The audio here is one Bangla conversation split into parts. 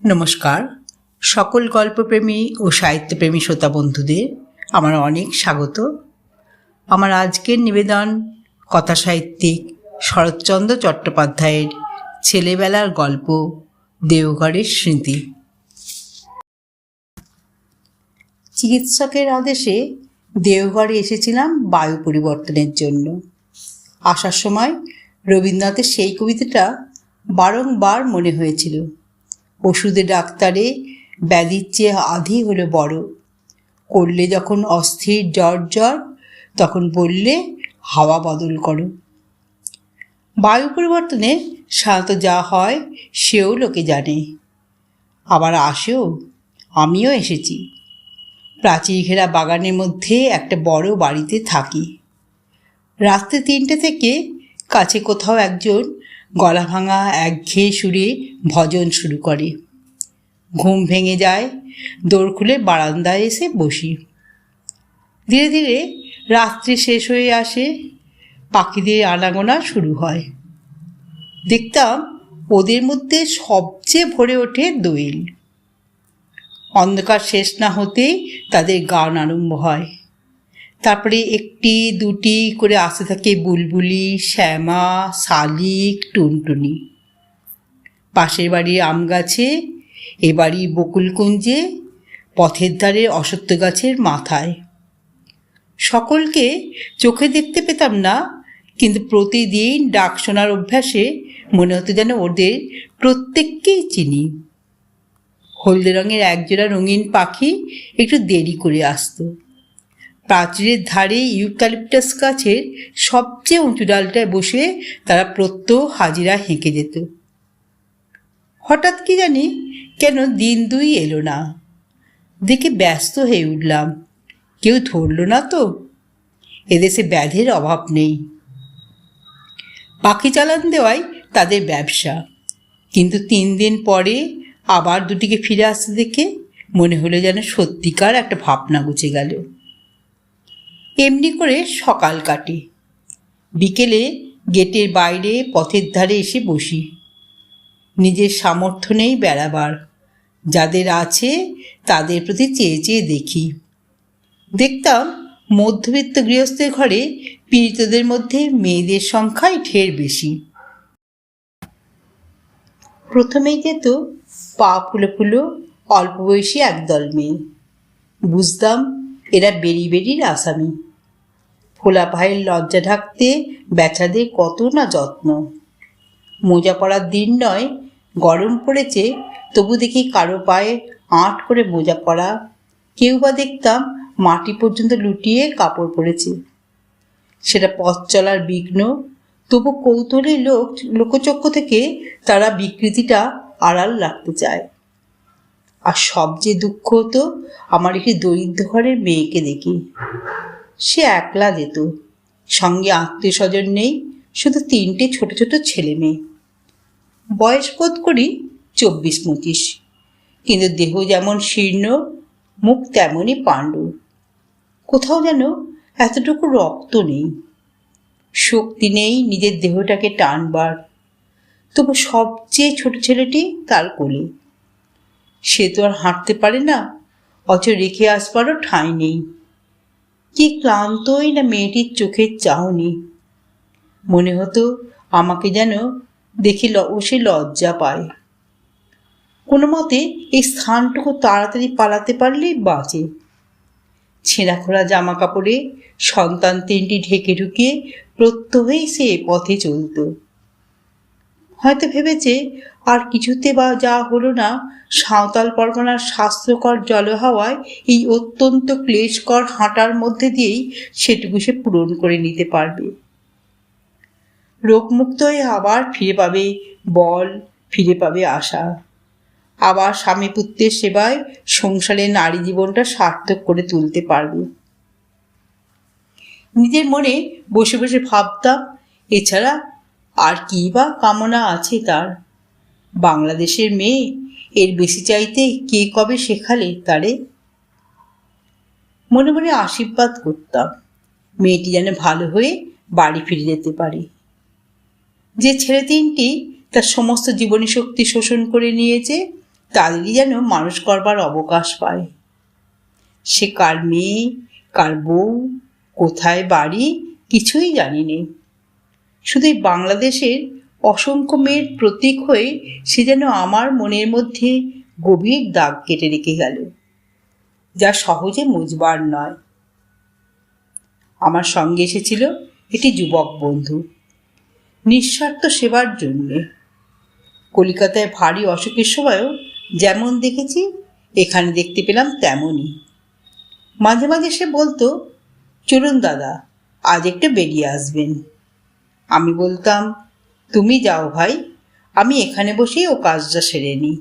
নমস্কার। সকল গল্পপ্রেমী ও সাহিত্যপ্রেমী শ্রোতা বন্ধুদের আমার অনেক স্বাগত। আমার আজকের নিবেদন কথা সাহিত্যিক শরৎচন্দ্র চট্টোপাধ্যায়ের ছেলেবেলার গল্প দেওঘরের স্মৃতি। চিকিৎসকের আদেশে দেওঘরে এসেছিলাম বায়ু পরিবর্তনের জন্য। আসার সময় রবীন্দ্রনাথের সেই কবিতাটা বারংবার মনে হয়েছিল। ওষুধে ডাক্তারে ব্যাধির চেয়ে আধি হলো বড়। করলে যখন অস্থির, জ্বর জ্বর, তখন বললে হাওয়া বদল করো। বায়ু পরিবর্তনে সাধারণত যা হয় সেও লোকে জানে। আবার আসেও, আমিও এসেছি। প্রাচীর ঘেরা বাগানের মধ্যে একটা বড় বাড়িতে থাকি। রাত্রে তিনটে থেকে কাছে কোথাও একজন গলা ভাঙা একঘেয়ে সুরে ভজন শুরু করে। ঘুম ভেঙে যায় দৌড় খুলে বারান্দায় এসে বসি। ধীরে ধীরে রাত্রি শেষ হয়ে আসে, পাখিদের আনাগোনা শুরু হয়। দেখতাম ওদের মধ্যে সবচেয়ে ভরে ওঠে দোয়েল। অন্ধকার শেষ না হতেই তাদের গান আরম্ভ হয়। তারপরে একটি, দুটি করে আসতে থাকে বুলবুলি, শ্যামা, শালিক, টুনটুনি। পাশের বাড়ির আম গাছে, এ বাড়ি বকুলকুঞ্জে, পথের ধারে অসত্য গাছের মাথায়। সকলকে চোখে দেখতে পেতাম না, কিন্তু প্রতিদিন ডাক শোনার অভ্যাসে মনে হতো যেন ওদের প্রত্যেককেই চিনি। হলদে রঙের একজোড়া রঙিন পাখি একটু দেরি করে আসতো। প্রাচীরের ধারে ইউক্যালিপটাস গাছের সবচেয়ে উঁচু ডালটায় বসে তারা প্রত্যহ হাজিরা হেঁকে যেত। হঠাৎ কি জানি কেন দিন দুই এলো না। দেখে ব্যস্ত হয়ে উঠলাম। কেউ ধরল না তো। এদেশে ব্যাধের অভাব নেই। পাখি চালান দেওয়াই তাদের ব্যবসা। কিন্তু তিন দিন পরে আবার দুটিকে ফিরে আসতে দেখে মনে হলো যেন সত্যিকার একটা ভাবনা গুছে গেল। এমনি করে সকাল কাটে। বিকেলে গেটের বাইরে পথের ধারে এসে বসি। নিজের সামর্থ্য নেই বেড়াবার। যাদের আছে তাদের প্রতি চেয়ে চেয়ে দেখি। দেখতাম মধ্যবিত্ত গৃহস্থের ঘরে পীড়িতদের মধ্যে মেয়েদের সংখ্যাই ঢের বেশি। প্রথমেই যেত পা ফুলো ফুলো অল্প বয়সী একদল মেয়ে। বুঝতাম এরা বেরি বেরির আসামি। ফোলা ভাইয়ের লজ্জা ঢাকতে বেচাদের কত না যত্ন। মোজা পড়ার দিন নয়, গরম পড়েছে, তবু দেখি কারও পায়ে আঁট করে মোজা পড়া কেউ বা দেখতাম মাটি পর্যন্ত লুটিয়ে কাপড় পরেছে। সেটা পথ চলার বিঘ্ন, তবু কৌতূহলী লোক, লোকচক্ষু থেকে তারা বিকৃতিটা আড়াল রাখতে চায়। আর সবচেয়ে দুঃখ হতো, আমার একটি দরিদ্র ঘরের মেয়েকে দেখি। সে একলা যেত। সঙ্গে আত্মীয় স্বজন নেই, শুধু তিনটে ছোট ছোট ছেলে মেয়ে। বয়স বোধ করি চব্বিশ পঁচিশ। কিন্তু দেহ যেমন শীর্ণ, মুখ তেমনই পাণ্ডু। কোথাও যেন এতটুকু রক্ত নেই। শক্তি নেই নিজের দেহটাকে টানবার। তবু সবচেয়ে ছোট ছেলেটি তার কোলে। সে তো আর হাঁটতে পারে না, অথচ রেখে আসবারও ঠাঁই নেই। কি ক্লান্তই না মেয়েটির চোখের চাহনি। মনে হতো আমাকে যেন দেখে ও সে লজ্জা পায়। কোনো মতে এই স্থানটুকু তাড়াতাড়ি পালাতে পারলেই বাঁচে। ছেঁড়া খোলা জামা কাপড়ে সন্তান তিনটি ঢেকে ঢুকিয়ে প্রত্যহেই সে পথে চলত। হয়তো ভেবেছে, আর কিছুতে বা যা হলো না, সাঁওতাল পরগনার স্বাস্থ্যকর জলহাওয়ায় এই অত্যন্ত ক্লেশকর হাঁটার মধ্যে দিয়েই সেটুকু সে পূরণ করে নিতে পারবে। রোগমুক্ত হয়ে আবার ফিরে পাবে বল, ফিরে পাবে আশা। আবার স্বামী পুত্রের সেবায় সংসারে নারী জীবনটা সার্থক করে তুলতে পারবে। নিজের মনে বসে বসে ভাবতাম, এছাড়া আর কি বা কামনা আছে তার? বাংলাদেশের মেয়ে এর বেশি চাইতে কে কবে শেখালে তারে? মনে মনে আশীর্বাদ করতাম। মেয়েটি যেন ভালো হয়ে বাড়ি ফিরে যেতে পারে। যে ছেলে তিনটি তার সমস্ত জীবনী শক্তি শোষণ করে নিয়েছে, তাদেরই যেন মানুষ করবার অবকাশ পায়। সে কার মেয়ে, কার বউ, কোথায় বাড়ি কিছুই জানি নেই। শুধু বাংলাদেশের অসংখ্য মেয়ের প্রতীক হয়ে সে যেন আমার মনের মধ্যে গভীর দাগ কেটে রেখে গেল, যা সহজে মুজবার নয়। আমার সঙ্গে এসেছিল একটি যুবক বন্ধু, নিঃস্বার্থ সেবার জন্যে। কলিকাতায় ভারী অসুখের সময়ও যেমন দেখেছি, এখানে দেখতে পেলাম তেমনই। মাঝে মাঝে সে বলতো, চলুন দাদা, আজ একটু বেরিয়ে আসবেন। আমি বলতাম, তুমি যাও ভাই, আমি এখানে বসেই ও কাজটা সেরে নিই।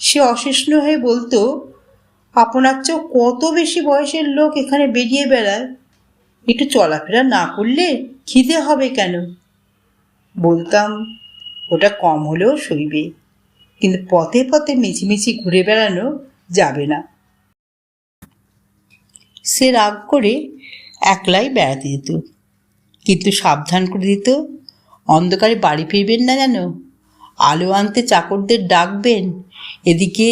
সে অসহিষ্ণু হয়ে বলতো, আপনার চেয়েও কত বেশি বয়সের লোক এখানে বেরিয়ে বেড়ায়? একটু চলাফেরা না করলে খিদে হবে কেন? বলতাম, ওটা কম হলেও সইবে, কিন্তু পথে পথে মিছিমিছি ঘুরে বেড়ানো যাবে না। সে রাগ করে একলাই বেড়াতে যেত। কিন্তু সাবধান করে দিত। অন্ধকারে বাড়ি ফিরবেন না যেন। আলো আনতে চাকরদের ডাকবেন। এদিকে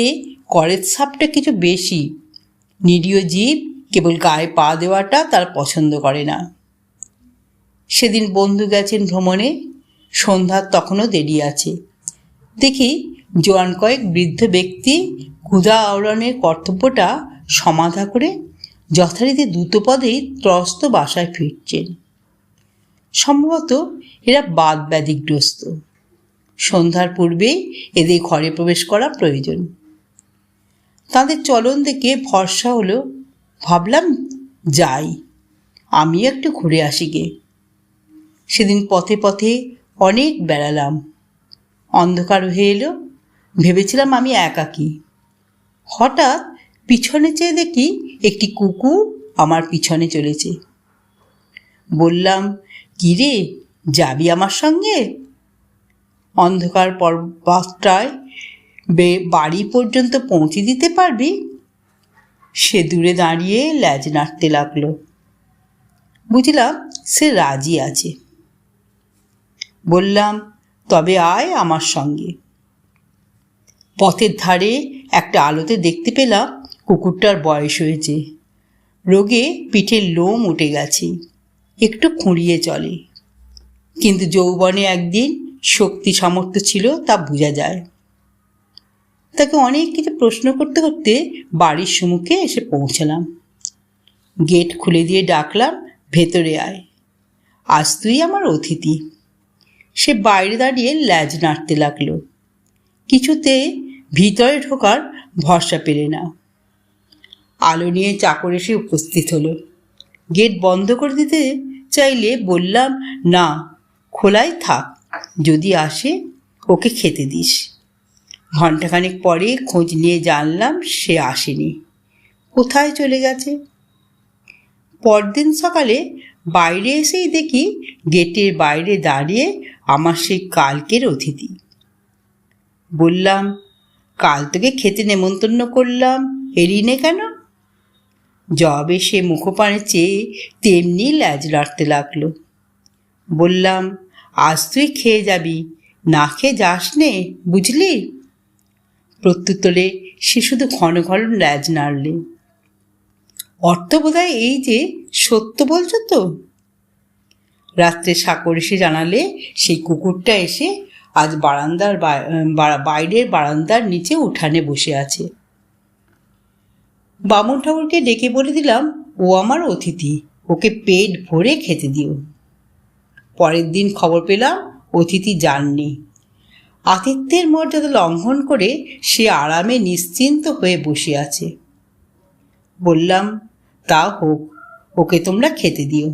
করের সাপটা কিছু বেশি। নিরীহ জীব কেবল গায়ে পা দেওয়াটা তার পছন্দ করে না। সেদিন বন্ধু গেছেন ভ্রমণে। সন্ধ্যার তখনও দেরি আছে। দেখি জোয়ান কয়েক বৃদ্ধ ব্যক্তি ক্ষুধা আওড়ানের কর্তব্যটা সমাধা করে যথারীতি দ্রুতপদেই ত্রস্ত বাসায় ফিরছেন। সম্ভবত এরা বাদ ব্যাধিগ্রস্ত। সন্ধ্যার পূর্বে এদের ঘরে প্রবেশ করা প্রয়োজন। তাদের চলন দেখে ভরসা হলো, ভাবলাম যাই। আমি একটু ঘুরে আসি গে। সেদিন পথে পথে অনেক বেড়ালাম। অন্ধকার হয়ে এলো, ভেবেছিলাম আমি একাকী হঠাৎ পিছনে চেয়ে দেখি একটি কুকুর আমার পিছনে চলেছে। বললাম কিরে যাবি আমার সঙ্গে? অন্ধকার পর্বতটায় বে- বাড়ি পর্যন্ত পৌঁছে দিতে পারবি? সে দূরে দাঁড়িয়ে ল্যাজ নাড়তে লাগল। বুঝলাম সে রাজি আছে। বললাম, তবে আয় আমার সঙ্গে। পথের ধারে একটা আলোতে দেখতে পেলাম কুকুরটার বয়স হয়েছে। রোগে পিঠের লোম উঠে গেছে। একটু খুঁড়িয়ে চলে। কিন্তু যৌবনে একদিন শক্তি সামর্থ্য ছিল তা বোঝা যায়। তাকে অনেক কিছু প্রশ্ন করতে করতে বাড়ির সম্মুখে এসে পৌঁছালাম। গেট খুলে দিয়ে ডাকলাম, ভেতরে আয়। আজ তুই আমার অতিথি। সে বাইরে দাঁড়িয়ে ল্যাজ নাড়তে লাগল। কিছুতে ভিতরে ঢোকার ভরসা পেলে না। আলো নিয়ে চাকর এসে উপস্থিত হলো। গেট বন্ধ করে দিতে চাইলে বললাম, না, খোলাই থাক, যদি আসে ওকে খেতে দিস। ঘণ্টাখানেক পরে খোঁজ নিয়ে জানলাম সে আসেনি। কোথায় চলে গেছে? পরদিন সকালে বাইরে এসেই দেখি গেটের বাইরে দাঁড়িয়ে আমার সেই কালকের অতিথি। বললাম, কাল তোকে খেতে নেমন্তন্ন করলাম, এলি নে কেন? জবে সে মুখপানে চেয়ে তেমনি ল্যাজ লাড়তে লাগল। বললাম, আজ তুই খেয়ে যাবি, না খেয়ে যাস নে, বুঝলি? প্রত্যুত্তরে সে শুধু ঘন ঘন ল্যাজ নাড়লে। অর্থ বোধহয় এই যে, সত্য বলছো তো? রাত্রে সাকর এসে জানালে, সেই কুকুরটা এসে আজ বারান্দার বাইরের বারান্দার নিচে উঠানে বসে আছে। বামন ঠাকুরকে ডেকে বলে দিলাম, ও আমার অতিথি, ওকে পেট ভরে খেতে দিও। পরের দিন খবর পেলাম, অতিথি যাননি। আতিথ্যের মর্যাদা লঙ্ঘন করে সে আরামে নিশ্চিন্ত হয়ে বসে আছে। বললাম, তা হোক, ওকে তোমরা খেতে দিও।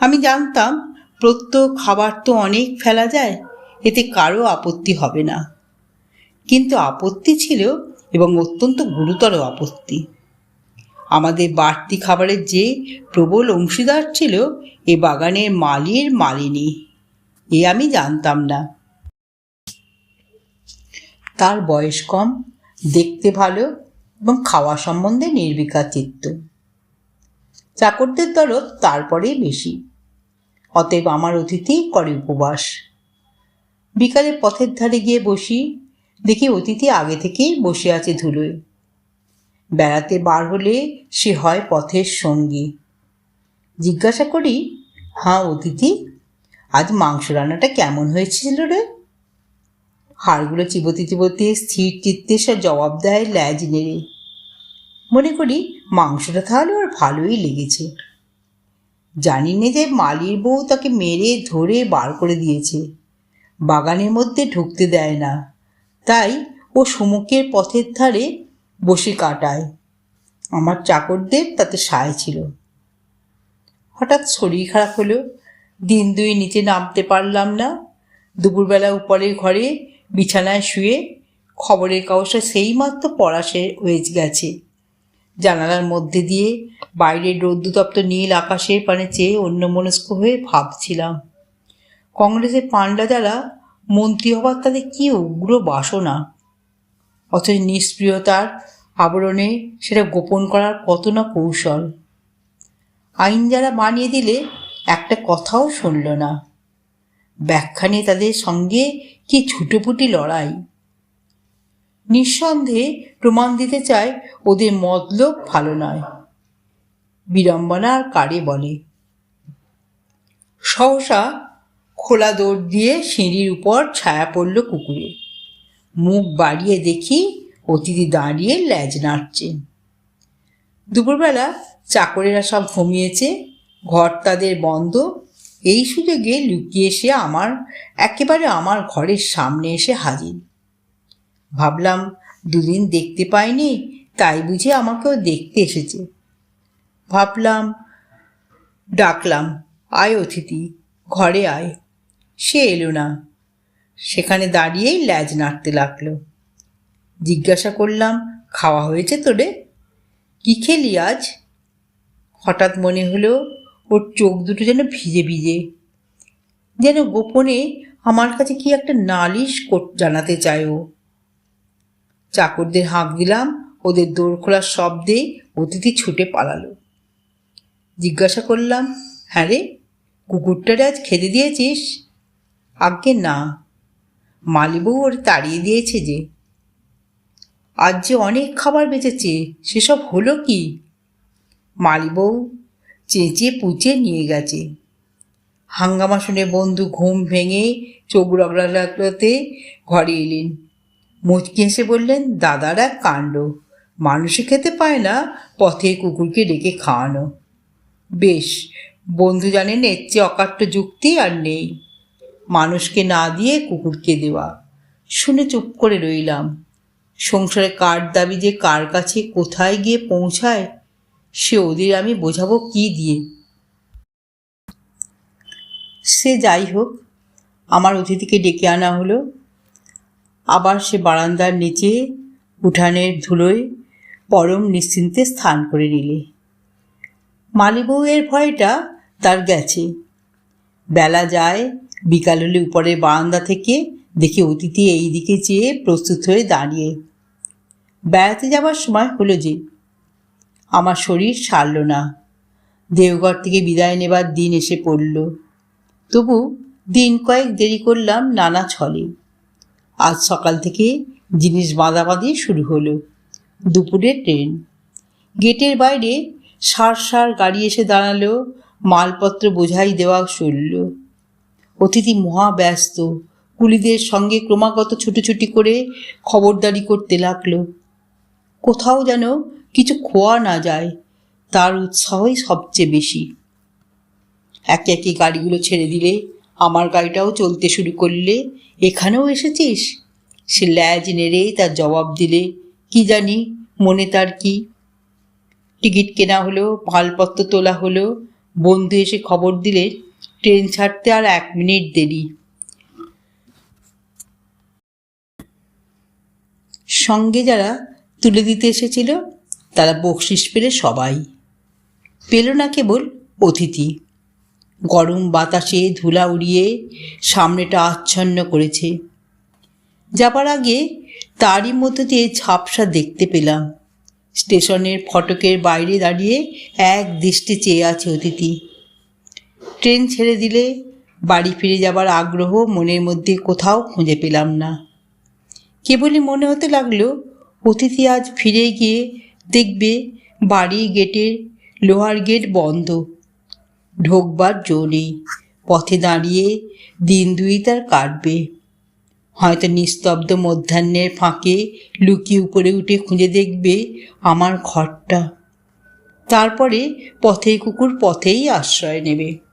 আমি জানতাম, প্রত্যহ খাবার তো অনেক ফেলা যায়, এতে কারও আপত্তি হবে না। কিন্তু আপত্তি ছিল এবং অত্যন্ত গুরুতর আপত্তি। আমাদের বাড়তি খাবারের যে প্রবল অংশীদার ছিল, এ বাগানের মালির মালিনী। এ আমি জানতাম না। তার বয়স কম, দেখতে ভালো এবং খাওয়া সম্বন্ধে নির্বিকার চিত্ত। চাকরদের দরদ তারপরেই বেশি। অতএব আমার অতিথি করে উপবাস। বিকালে পথের ধারে গিয়ে বসি। দেখি অতিথি আগে থেকেই বসে আছে ধুলোয়। বেড়াতে বার হলে সে হয় পথের সঙ্গী। জিজ্ঞাসা করি হ্যাঁ অতিথি, আজ মাংস রান্নাটা কেমন হয়েছিল রে? হাড়গুলো চিবোতে চিবোতে স্থির চিত্তে সে জবাব দেয় ল্যাজ নেড়ে। মনে করি মাংসটা তাহলে ওর ভালোই লেগেছে। জানি না যে মালির বউ তাকে মেরে ধরে বার করে দিয়েছে। বাগানের মধ্যে ঢুকতে দেয় না। তাই ও সমুখের পথের ধারে বসে কাটায়। আমার চাকরদের তাতে সায় ছিল। হঠাৎ শরীর খারাপ হলো দিন দুই নিচে নামতে পারলাম না। দুপুরবেলা উপরের ঘরে বিছানায় শুয়ে খবরের কাগজটা সেইমাত্র পড়া সে হয়ে গেছে। জানালার মধ্যে দিয়ে বাইরের রৌদ্রতপ্ত নীল আকাশের পানে চেয়ে অন্যমনস্ক হয়ে ভাবছিলাম। কংগ্রেসের পাণ্ডা যারা মন্ত্রী হবার তাদের কী উগ্র বাসনা? অথচ নিষ্প্রিয়তার আবরণে সেটা গোপন করার কত না কৌশল? আইন যারা বানিয়ে দিলে একটা কথাও শুনল না। ব্যাখ্যা নিয়ে তাদের সঙ্গে কি ছুটোপুটি লড়াই? নিঃসন্দেহে প্রমাণ দিতে চায় ওদের মতলব ভালো নয়। বিড়ম্বনা আর কারে বলে? সহসা খোলা দৌড় দিয়ে সিঁড়ির উপর ছায়া পড়ল কুকুরে মুখ বাড়িয়ে দেখি অতিথি দাঁড়িয়ে ল্যাজ নাড়ছে। দুপুরবেলা চাকরেরা সব ঘুমিয়েছে, ঘর তাদের বন্ধ। এই সুযোগে লুকিয়ে এসে আমার, একেবারে আমার ঘরের সামনে এসে হাজির। ভাবলাম, দুদিন দেখতে পাইনি, তাই বুঝে আমাকেও দেখতে এসেছে। ভাবলাম, ডাকলাম, আয় অতিথি, ঘরে আয়। সে এলো না। সেখানে দাঁড়িয়েই ল্যাজ নাড়তে লাগল। জিজ্ঞাসা করলাম, খাওয়া হয়েছে তোরে কি খেলি আজ? হঠাৎ মনে হলো, ওর চোখ দুটো যেন ভিজে ভিজে। যেন গোপনে আমার কাছে কি একটা নালিশ জানাতে চায় ও। চাকরদের হাঁক দিলাম, ওদের দৌড় খোলার শব্দে অতিথি ছুটে পালালো। জিজ্ঞাসা করলাম হ্যাঁ রে, কুকুরটারে আজ খেতে দিয়েছিস? আজ্ঞে, না। মালিবউ ওর তাড়িয়ে দিয়েছে যে, আজ যে অনেক খাবার বেঁচেছে, সেসব হলো কি? মালিবউ চেঁচিয়ে পুচে নিয়ে গেছে। হাঙ্গামা শুনে বন্ধু ঘুম ভেঙে চোখ রগড়াতে ঘরে এলেন। মুচকি হেসে বললেন, দাদার এক কাণ্ড। মানুষে খেতে পায় না, পথে কুকুরকে ডেকে খাওয়ানো। বেশ, বন্ধু জানেন এর চেয়ে অকাট্য যুক্তি আর নেই। মানুষকে না দিয়ে কুকুরকে দেওয়া। শুনে চুপ করে রইলাম। সংসারে কার দাবি যে কার কাছে কোথায় গিয়ে পৌঁছায়, সে ওদের আমি বোঝাবো কি দিয়ে। সে যাই হোক, আমার অতিথিকে ডেকে আনা হলো। আবার সে বারান্দার নিচে উঠানের ধুলোয় পরম নিশ্চিন্তে স্থান করে নিলে। মালিবউয়ের ভয়টা তার গেছে। বেলা যায় বিকাল হলে উপরের বারান্দা থেকে দেখি অতিথি এই দিকে চেয়ে প্রস্তুত হয়ে দাঁড়িয়ে। বেড়াতে যাবার সময় হলো যে, আমার শরীর সারল না। দেওঘর থেকে বিদায় নেবার দিন এসে পড়ল। তবু দিন কয়েক দেরি করলাম নানা ছলে। আজ সকাল থেকে জিনিস বাঁধাবাঁধি শুরু হলো। দুপুরে ট্রেন। গেটের বাইরে সার সার গাড়ি এসে দাঁড়াল, মালপত্র বোঝাই দেওয়া চলল। অতিথি মহাব্যস্ত কুলিদের সঙ্গে ক্রমাগত ছুটোছুটি করে খবরদারি করতে লাগল। কোথাও যেন কিছু খোয়া না যায়, তার উৎসাহই সবচেয়ে বেশি। একে একে গাড়িগুলো ছেড়ে দিলে, আমার গাড়িটাও চলতে শুরু করলে, এখানেও এসেছিস? সে ল্যাজ নেড়েই তার জবাব দিলে, কি জানি, মনে তার কি? টিকিট কেনা হলো, মালপত্র তোলা হলো, বন্ধু এসে খবর দিলে ট্রেন ছাড়তে আর এক মিনিট দেরি। সঙ্গে যারা তুলে দিতে এসেছিল, তারা বকশিস পেলে সবাই। পেল না কেবল অতিথি। গরম বাতাসে ধুলা উড়িয়ে সামনেটা আচ্ছন্ন করেছে। যাবার আগে তারই মতো দিয়ে ঝাপসা দেখতে পেলাম। স্টেশনের ফটকের বাইরে দাঁড়িয়ে এক দৃষ্টি চেয়ে আছে অতিথি। ট্রেন ছেড়ে দিলে বাড়ি ফিরে যাবার আগ্রহ মনের মধ্যে কোথাও খুঁজে পেলাম না। কেবলই মনে হতে লাগল, অতিথি আজ ফিরে গিয়ে দেখবে বাড়ি গেটের লোহার গেট বন্ধ। ঢোকবার জো নেই, পথে দাঁড়িয়ে দিন দুই তার কাটবে। হয়তো নিস্তব্ধ মধ্যাহ্নের ফাঁকে লুকিয়ে উপরে উঠে খুঁজে দেখবে আমার ঘরটা। তারপরে পথে, কুকুর পথেই আশ্রয় নেবে।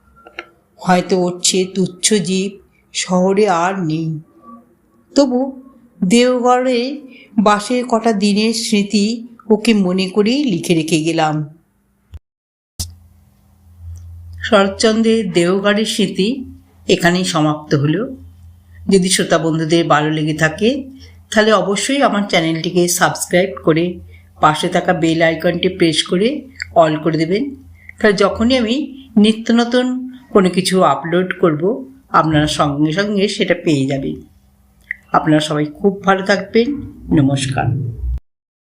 হয়তো উঠছে তুচ্ছ জীব শহরে আর নেই। তবু দেওঘরে বাসের কটা দিনের স্মৃতি ওকে মনে করেই লিখে রেখে গেলাম। শরৎচন্দ্রের দেওঘরের স্মৃতি এখানেই সমাপ্ত হলো। যদি শ্রোতা বন্ধুদের ভালো লেগে থাকে, তাহলে অবশ্যই আমার চ্যানেলটিকে সাবস্ক্রাইব করে পাশে থাকা বেল আইকনটি প্রেস করে অল করে দেবেন। তাহলে যখনই আমি নিত্য নতুন কোনো কিছু আপলোড করব, আপনারা সঙ্গে সঙ্গে সেটা পেয়ে যাবেন। আপনারা সবাই খুব ভালো থাকবেন। নমস্কার।